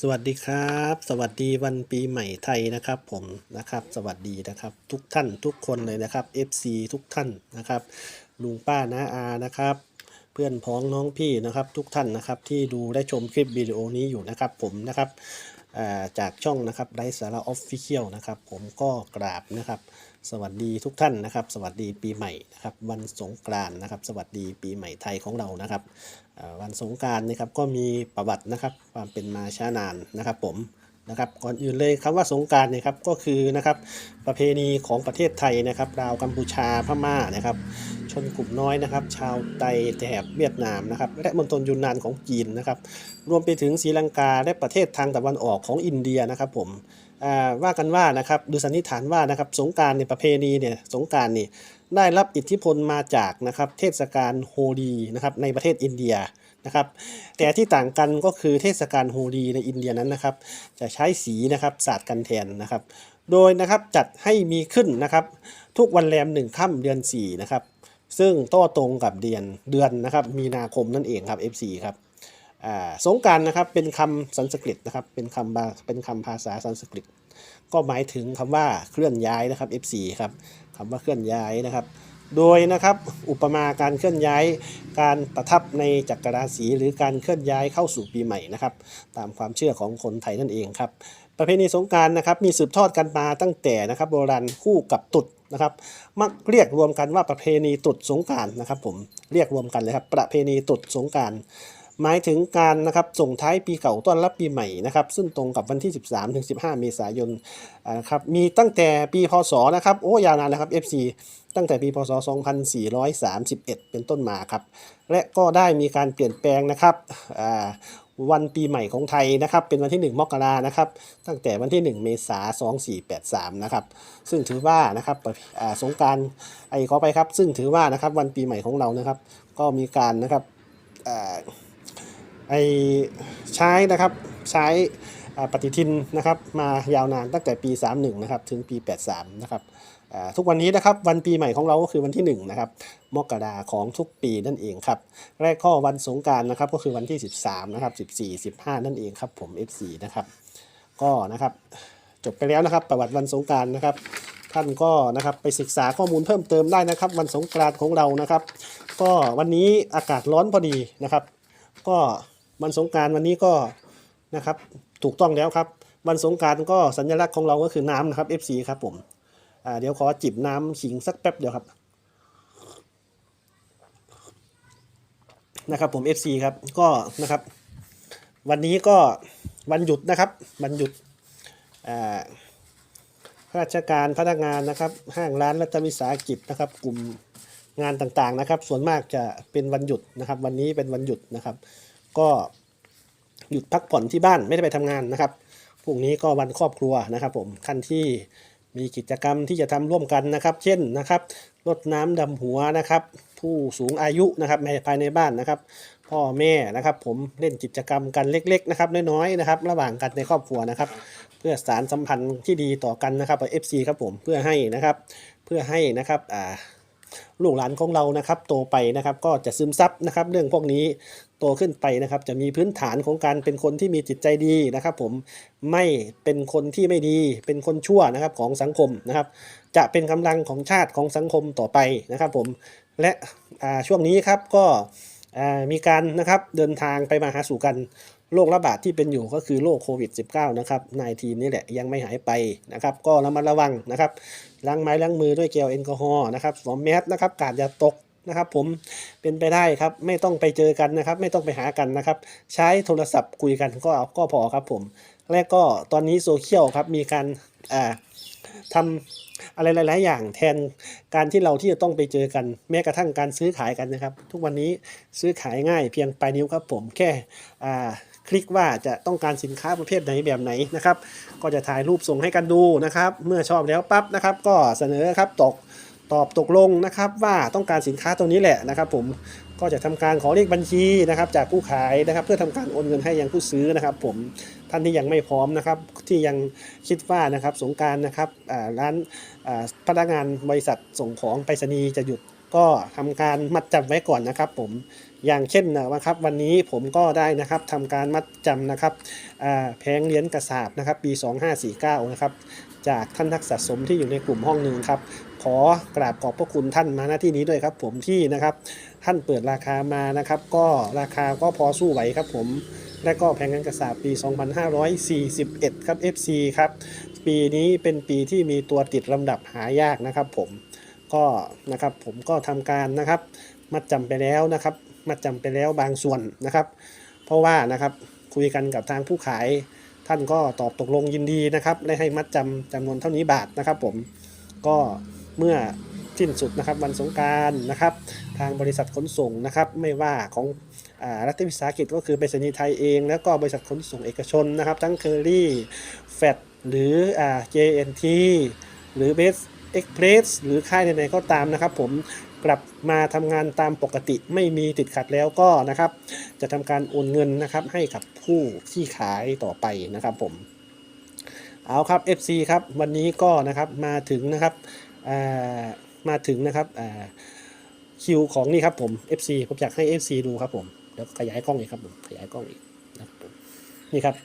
สวัสดีครับ สวัสดีวันปีใหม่ไทยนะครับ ผมนะครับ สวัสดีนะครับ ทุกท่านทุกคนเลยนะครับ FC ทุกท่านนะครับลุงป้าน้าอานะครับ เพื่อนพ้องน้องพี่นะครับ ทุกท่านนะครับที่ดูได้ชมคลิปวิดีโอนี้อยู่นะครับ ผมนะครับ จากช่องนะครับไร้สาระออฟฟิเชียลนะครับผมก็กราบนะครับ สวัสดีทุกท่านนะครับ สวัสดีปีใหม่นะครับวันสงกรานต์นะครับ สวัสดีปีใหม่ไทยของเรานะครับวันสงกรานต์นะครับก็มีประวัตินะครับความเป็นมาช้านานนะครับผม นะครับก่อนอื่นเลยคำว่าสงกานต์เนี่ยครับก็คือนะครับประเพณีของประเทศไทยนะครับลาวกัมพูชาพม่านะครับชนกลุ่มน้อยนะครับ ชาวไตแถบเวียดนามนะครับและมณฑลยูนนานของจีนนะครับรวมไปถึงศรีลังกาและประเทศทางตะวันออกของอินเดียนะครับผมอ่าว่ากันว่านะครับดูสันนิษฐานว่านะครับสงการในประเพณีเนี่ยสงการนี่ได้รับอิทธิพลมาจากนะครับเทศกาลโฮลีนะครับในประเทศอินเดีย นะครับ แต่ที่ต่างกันก็คือเทศกาลโฮลีในอินเดียนั้นนะครับ จะใช้สีนะครับศาสาดกันแทนนะครับ โดยนะครับจัดให้มีขึ้นนะครับ ทุกวันแรมหนึ่งค่ำเดือน4นะครับซึ่งโต้ตรงกับเดือนเดือนนะครับ มีนาคมนั่นเองครับ FC ครับสงการนะครับเป็นคำสันสกฤตนะครับเป็นคำาเป็นคำภาษาสันสกฤต ก็หมายถึงคำว่าเคลื่อนย้ายนะครับ F4 ครับคำว่าเคลื่อนย้ายนะครับ โดยนะครับอุปมาการเคลื่อนย้ายการประทับในจักรราศีหรือการเคลื่อนย้ายเข้าสู่ปีใหม่นะครับ ตามความเชื่อของคนไทยนั่นเองครับ ประเพณีสงการนะครับมีสืบทอดกันมาตั้งแต่นะครับ โบราณคู่กับตรุษนะครับ มักเรียกรวมกันว่าประเพณีตรุษสงการนะครับ ผมเรียกรวมกันเลยครับประเพณีตรุษสงการหมายถึงการนะครับส่งท้ายปีเก่าต้อนรับปีใหม่นะครับซึ่งตรงกับวันที่ 13ถึง15 เมษายนอ่าครับมีตั้งแต่ปีพศนะครับโอ้ยาวนานนะครับ FC ตั้งแต่ปีพศ 2431 เป็นต้นมาครับ และก็ได้มีการเปลี่ยนแปลงนะครับวันปีใหม่ของไทยนะครับ เป็นวันที่ 1 มกรานะครับ ตั้งแต่วันที่ 1 เมษายน 2483 นะครับ ซึ่งถือว่านะครับสงการไอ้ขอไปครับ ซึ่งถือว่านะครับวันปีใหม่ของเรานะครับ ก็มีการนะครับไอใช้นะครับใช้ ปฏิทินนะครับมายาวนานตั้งแต่ปี 31นะครับถึงปี 83นะครับอ่าทุกวันนี้นะครับวันปีใหม่ของเราก็คือวันที่1นะครับมกราของทุกปีนั่นเองครับแรกข้อวันสงการนะครับก็คือวันที่ 13นะครับ14 15 นั่นเองครับผม F4 นะครับก็นะครับจบไปแล้วนะครับประวัติวันสงการนะครับท่านก็นะครับไปศึกษาข้อมูลเพิ่มเติมได้นะครับ วันสงกรานต์ของเรานะครับ ก็วันนี้อากาศร้อนพอดีนะครับ ก็วันสงการวันนี้ก็นะครับ ถูกต้องแล้วครับวันสงการก็สัญลักษณ์ของเราก็คือน้ำนะครับ FC ครับผมอ่าเดี๋ยวขอจิบน้ำขิงสักแป๊บเดียวครับนะครับผม FC ครับก็นะครับ วันนี้ก็วันหยุดนะครับวันหยุดอ่าข้าราชการพนักงานนะครับ ห้างร้านรัฐวิสาหกิจนะครับ กลุ่มงานต่างๆนะครับ ส่วนมากจะเป็นวันหยุดนะครับ วันนี้เป็นวันหยุดนะครับ ก็ หยุดพักผ่อนที่บ้านไม่ได้ไปทำงานนะครับพรุ่งนี้ก็วันครอบครัวนะครับ ผมท่านที่มีกิจกรรมที่จะทำร่วมกันนะครับ เช่นนะครับรดน้ำดำหัวนะครับ ผู้สูงอายุนะครับในภายในบ้านนะครับ พ่อแม่นะครับ ผมเล่นกิจกรรมกันเล็ก ๆ นะครับ น้อยๆนะครับ ระหว่างกันในครอบครัวนะครับ เพื่อสารสัมพันธ์ที่ดีต่อกันนะครับกับ FC ครับผมเพื่อให้นะครับ เพื่อให้นะครับอ่าลูกหลานของเรานะครับโตไปนะครับก็จะซึมซับนะครับ เรื่องพวกนี้ โตขึ้นไปนะครับ จะมีพื้นฐานของการเป็นคนที่มีจิตใจดีนะครับ ผมไม่เป็นคนที่ไม่ดี เป็นคนชั่วนะครับของสังคมนะครับ จะเป็นกำลังของชาติของสังคมต่อไปนะครับ ผมและช่วงนี้ครับก็มีการนะครับเดินทางไปมาหาสู่กันโรคระบาดที่เป็นอยู่ก็คือโรคโควิด -19 นะครับ19นี่แหละยังไม่หายไปนะครับ ก็ระมัดระวังนะครับล้างไม้ล้างมือด้วยเจลแอลกอฮอล์นะครับสวมแมสนะครับกาดอย่าตก นะครับผมเป็นไปได้ครับไม่ต้องไปเจอกันนะครับ ไม่ต้องไปหากันนะครับ ใช้โทรศัพท์คุยกันก็ก็พอครับผม และก็ตอนนี้โซเชียลครับมีการอ่าทำอะไรหลาย ๆ อย่างแทนการที่เราที่จะต้องไปเจอกัน แม้กระทั่งการซื้อขายกันนะครับ ทุกวันนี้ซื้อขายง่ายเพียงปลายนิ้วครับผมแค่อ่าคลิกว่าจะต้องการสินค้าประเภทไหนแบบไหนนะครับ ก็จะถ่ายรูปส่งให้กันดูนะครับ เมื่อชอบแล้วปั๊บนะครับ ก็เสนอครับตก ตอบตกลงนะครับว่าต้องการสินค้าตัวนี้แหละนะครับ ผมก็จะทำการขอเลขบัญชีนะครับ จากผู้ขายนะครับ เพื่อทำการโอนเงินให้ยังผู้ซื้อนะครับ ผมท่านที่ยังไม่พร้อมนะครับ ที่ยังคิดว่านะครับสงการนะครับร้านพนักงานบริษัทส่งของไปรษณีย์จะหยุดก็ทำการมัดจำไว้ก่อนนะครับ ผมอย่างเช่นนะครับวันนี้ผมก็ได้นะครับทำการมัดจำนะครับแผงเหรียญกระสาบนะครับปี 2549นะครับ จากท่านนักสะสมที่อยู่ในกลุ่มห้องหนึ่งครับ ขอกราบขอบพระคุณท่านมาณที่นี้ด้วยครับ ผมที่นะครับท่านเปิดราคามานะครับ ก็ราคาก็พอสู้ไหวครับผมและก็แผงเงินกระสาบปี 2541 ครับ FC ครับ ปีนี้เป็นปีที่มีตัวติดลำดับหายากนะครับผมก็นะครับผมก็ทำการนะครับ มัดจำไปแล้วนะครับ มัดจำไปแล้วบางส่วนนะครับ เพราะว่านะครับคุยกันกับทางผู้ขาย ท่านก็ตอบตกลงยินดีนะครับได้ให้มัดจำจำนวนเท่านี้บาทนะครับ ผมก็เมื่อสิ้นสุดนะครับวันสงการนะครับ ทางบริษัทขนส่งนะครับไม่ว่าของอ่ารัฐวิสาหกิจก็คือไปรษณีย์ไทยเอง แล้วก็บริษัทขนส่งเอกชนนะครับ ทั้งเคอรี่แฟดหรืออ่า JNT หรือเบสเอ็กเพรสหรือค่ายไหนๆก็ตามนะครับผม กลับมาทำงานตามปกติไม่มีติดขัดแล้วก็นะครับ จะทำการโอนเงินนะครับให้กับผู้ที่ขายต่อไปนะครับผมเอาครับ FC ครับวันนี้ก็นะครับมาถึงนะครับมาถึงนะครับคิวของนี่ครับผม FC ผมอยากให้ FC ดูครับผมเดี๋ยวขยายกล้องอีกครับผมขยายกล้องอีกนะครับผมนี่ครับ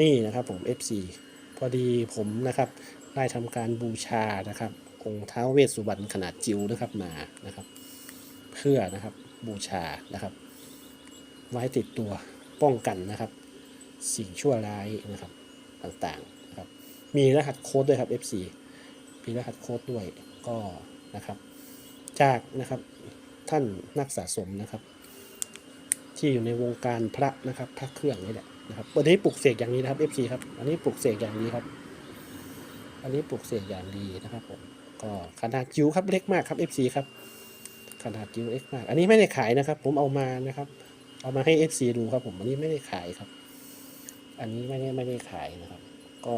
นี่นะครับผม FC พอดีผมนะครับได้ทำการบูชานะครับ องค์ท้าวเวสสุวรรณขนาดจิ๋วนะครับมานะครับ เพื่อนะครับบูชานะครับ ไว้ติดตัวป้องกันนะครับ สิ่งชั่วร้ายนะครับต่างๆนะครับ มีรหัสโค้ดด้วยครับ FC มีรหัสโค้ดด้วยก็นะครับ จากนะครับท่านนักสะสมนะครับ ที่อยู่ในวงการพระนะครับพระเครื่องนี่แหละนะครับวันนี้ปลุกเสกอย่างนี้นะครับ FC ครับ อันนี้ปลุกเสกอย่างนี้ครับ อันนี้ปลุกเสกอย่างดีนะครับผม ก็ขนาดจิ๋วครับเล็กมากครับ FC ครับขนาดจิ๋วเล็กมาก อันนี้ไม่ได้ขายนะครับ ผมเอามานะครับ เอามาให้ FC ดูครับ ผมอันนี้ไม่ได้ขายครับ อันนี้ไม่ได้ไม่ได้ขายนะครับ ก็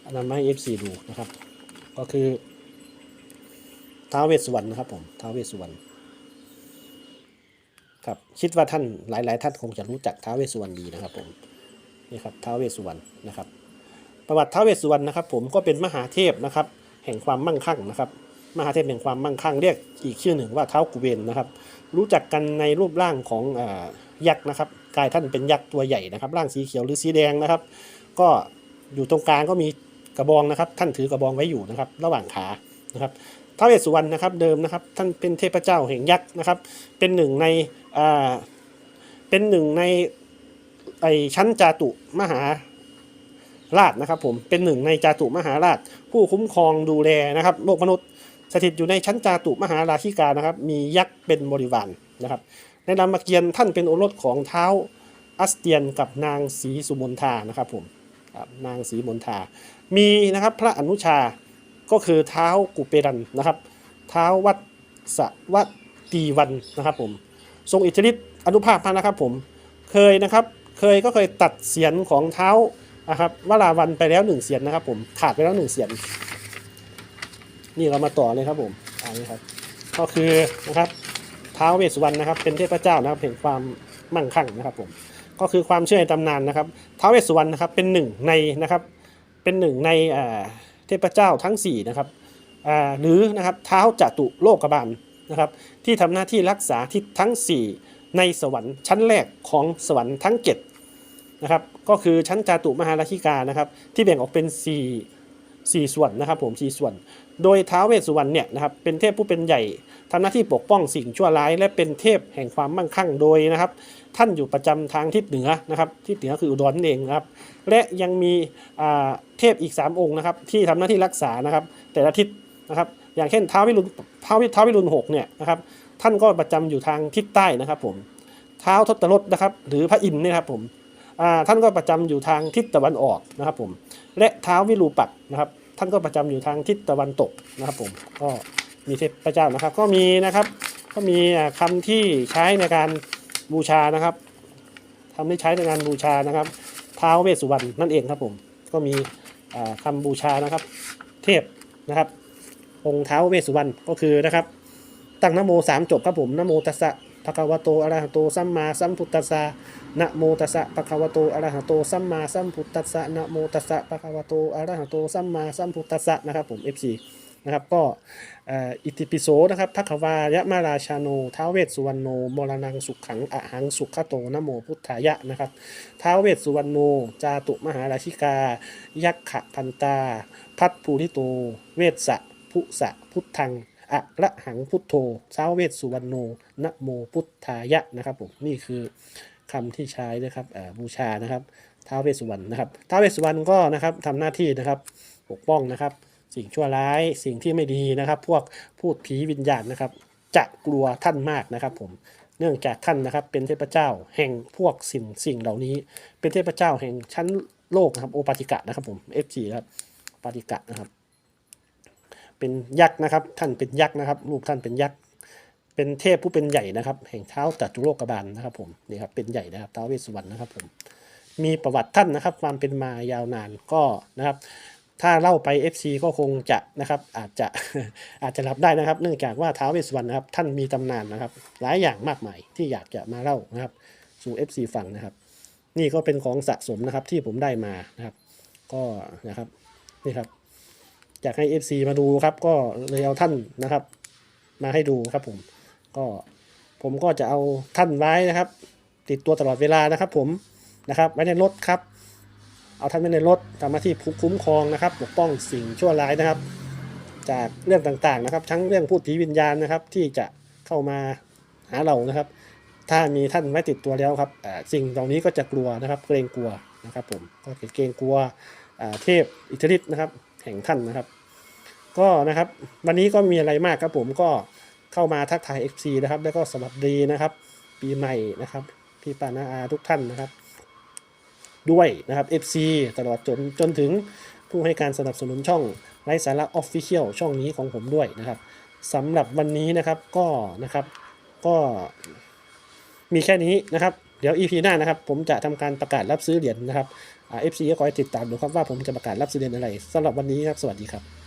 เอานำมาให้ FC ดูนะครับ ก็คือท้าวเวสสุวรรณนะครับผมท้าวเวสสุวรรณครับคิดว่าท่านหลาย ๆ ท่านคงจะรู้จักท้าวเวสสุวรรณดีนะครับ ผมนี่ครับท้าวเวสสุวรรณนะครับ ประวัติท้าวเวสสุวรรณนะครับ ผมก็เป็นมหาเทพนะครับ แห่งความมั่งคั่งนะครับ มหาเทพแห่งความมั่งคั่งเรียกอีกชื่อหนึ่งว่าเท้ากุเวนนะครับ รู้จักกันในรูปร่างของอยักษ์นะครับกายท่านเป็นยักษ์ตัวใหญ่นะครับ ร่างสีเขียวหรือสีแดงนะครับ ก็อยู่ตรงกลางก็มีกระบองนะครับ ท่านถือกระบองไว้อยู่นะครับ ระหว่างขานะครับท้าวเวสสุวรรณนะครับเดิมนะครับ ท่านเป็นเทพเจ้าแห่งยักษ์นะครับ เป็นหนึ่งในเป็นหนึ่งในไอชั้นจาตุมหา ราชนะครับผมเป็นหนึ่งในจาตุมหาราช ผู้คุ้มครองดูแลนะครับโลกมนุษย์ สถิตอยู่ในชั้นจาตุมหาราชิกานะครับ มียักษ์เป็นบริวารนะครับ ในรามเกียรติ์ท่านเป็นโอรสของเท้าอัสเตียนกับนางศรีสุมนทานะครับผมนางศรีมนทา มีนะครับพระอนุชาก็คือเท้ากุเปรันนะครับ เท้าวัดสวัตตีวันนะครับผมทรงอิทธิฤทธิ์อนุภาพมากนะครับผมเคยนะครับเคยก็เคยตัดเสียนของเท้า นะครับวราวันไปแล้วหนึ่งเสียนนะครับ ผมขาดไปแล้วหนึ่งเสียนนี่เรามาต่อเลยครับผมอันนี้ครับ ก็คือนะครับท้าวเวสสุวรรณนะครับ เป็นเทพเจ้านะครับแห่งความมั่งคั่งนะครับ ผม ก็คือความเชื่อในตำนานนะครับท้าวเวสสุวรรณนะครับ เป็นหนึ่งในนะครับ เป็นหนึ่งในอ่าเทพเจ้าทั้งสี่นะครับอ่าหรือนะครับเท้าจตุโลกบาลนะครับ ที่ทำหน้าที่รักษาทิศทั้ง 4 ในสวรรค์ชั้นแรกของสวรรค์ทั้ง 7 นะครับ ก็คือชั้นจาตุมหาราชิกานะครับ ที่แบ่งออกเป็น 4 4 ส่วนนะครับผม4ส่วน โดยท้าวเวสสุวรรณเนี่ยนะครับเป็นเทพผู้เป็นใหญ่ทำหน้าที่ปกป้องสิ่งชั่วร้าย และเป็นเทพแห่งความมั่งคั่งโดยนะครับ ท่านอยู่ประจำทางทิศเหนือนะครับทิศเหนือคืออุดรนั่นเองนะครับ และยังมีเทพอีก 3 องค์นะครับ ที่ทำหน้าที่รักษานะครับ แต่ละทิศนะครับ อย่างเช่นท้าววิรุณท้าววิท้าววิรุณหกเนี่ยนะครับท่านก็ประจำอยู่ทางทิศใต้นะครับผมท้าวทศรถนะครับ หรือพระอินทร์เนี่ยครับผม ท่านก็ประจำอยู่ทางทิศตะวันออกนะครับผมและเท้าวิรูปักนะครับท่านก็ประจำอยู่ทางทิศตะวันตกนะครับผมก็มีเทพเจ้านะครับ ก็มีนะครับก็มีอ่าคำที่ใช้ในการบูชานะครับคำที่ใช้ในการบูชานะครับท้าวเวสสุวรรณนั่นเองครับผมก็มีอ่าคำบูชานะครับ เทพนะครับ องค์ท้าวเวสสุวรรณก็คือนะครับ ตั้งนโมสามจบครับผมนโมตัสสะ ภะคะวะโตอะระหะโตสัมมาสัมพุทธัสสะนะโมตัสสะภะคะวะโตอะระหะโตสัมมาสัมพุทธัสสะนะโมตัสสะภะคะวะโตอะระหะโตสัมมาสัมพุทธัสสะนะครับผม FC นนะครับก็อิติปิโสนะครับพักวายะมาราชาโนท้าวเวสสุวรรณโนมรณังสุขขังอะหังสุขโตนะโมพุทธายะนะครับท้าวเวสสุวรรณโน จาตุมหาราชิกา ยักขะพันตา พัดภูริโต เวสสะ พุสะ พุทธัง อะระหังพุทโธท้าวเวสสุวรรณโนนะโมพุทธายะนะครับผมนี่คือคำที่ใช้นะครับบูชานะครับท้าวเวสสุวรรณนะครับท้าวเวสสุวรรณก็นะครับทำหน้าที่นะครับปกป้องนะครับ สิ่งชั่วร้ายสิ่งที่ไม่ดีนะครับ พวกพูดผีวิญญาณนะครับ จะกลัวท่านมากนะครับ ผมเนื่องจากท่านนะครับ เป็นเทพเจ้าแห่งพวกสิ่งสิ่งเหล่านี้ เป็นเทพเจ้าแห่งชั้นโลกนะครับโอปาติกะนะครับผม F4 ครับปาติกะนะครับ เป็นยักษ์นะครับ ท่านเป็นยักษ์นะครับรูปท่านเป็นยักษ์เป็นเทพผู้เป็นใหญ่นะครับ แห่งเท้าจัตุโลกบาลนะครับ ผมนี่ครับเป็นใหญ่นะครับท้าวเวสสุวรรณนะครับผมมีประวัติท่านนะครับ ความเป็นมายาวนานก็นะครับ ถ้าเล่าไป FC ก็คงจะนะครับอาจจะอาจจะรับได้นะครับ เนื่องจากว่าท้าวเวสสุวรรณนะครับ ท่านมีตำนานนะครับ หลายอย่างมากมายที่อยากจะมาเล่านะครับ สู่ FC ฟังนะครับ นี่ก็เป็นของสะสมนะครับที่ผมได้มานะครับ ก็นะครับนี่ครับ อยากให้ FC มาดูครับ ก็เลยเอาท่านนะครับ มาให้ดูครับผม ก็ผมก็จะเอาท่านไว้นะครับ ติดตัวตลอดเวลานะครับ ผมนะครับไว้ในรถครับ เอาท่านไว้ในรถทำหน้าที่คุ้มครองนะครับ ปกป้องสิ่งชั่วร้ายนะครับ จากเรื่องต่างๆนะครับ ทั้งเรื่องพูดผีวิญญาณนะครับ ที่จะเข้ามาหาเรานะครับ ถ้ามีท่านไว้ติดตัวแล้วครับสิ่งเหล่านี้ก็จะกลัวนะครับ เกรงกลัวนะครับ ผมก็เกรงกลัวเทพอิทธิฤทธิ์นะครับ ห่งท่านนะครับ ก็นะครับ วันนี้ก็มีอะไรมากครับผมก็เข้ามาทักทาย XC นะครับ แล้วก็สวัสดีนะครับ ปีใหม่นะครับ พี่ปานาอาทุกท่านนะครับ ด้วยนะครับ FC ตลอดจนจนถึงผู้ให้การสนับสนุนช่องไร้สาระออฟฟิเชียลช่องนี้ของผมด้วยนะครับสำหรับวันนี้นะครับก็นะครับ ก็มีแค่นี้นะครับ เดี๋ยว EP หน้านะครับ ผมจะทำการประกาศรับซื้อเหรียญนะครับอ่า FC ก็คอยติดตามดูครับว่าผมจะประกาศรับซื้อเหรียญอะไรสำหรับวันนี้ครับ สวัสดีครับ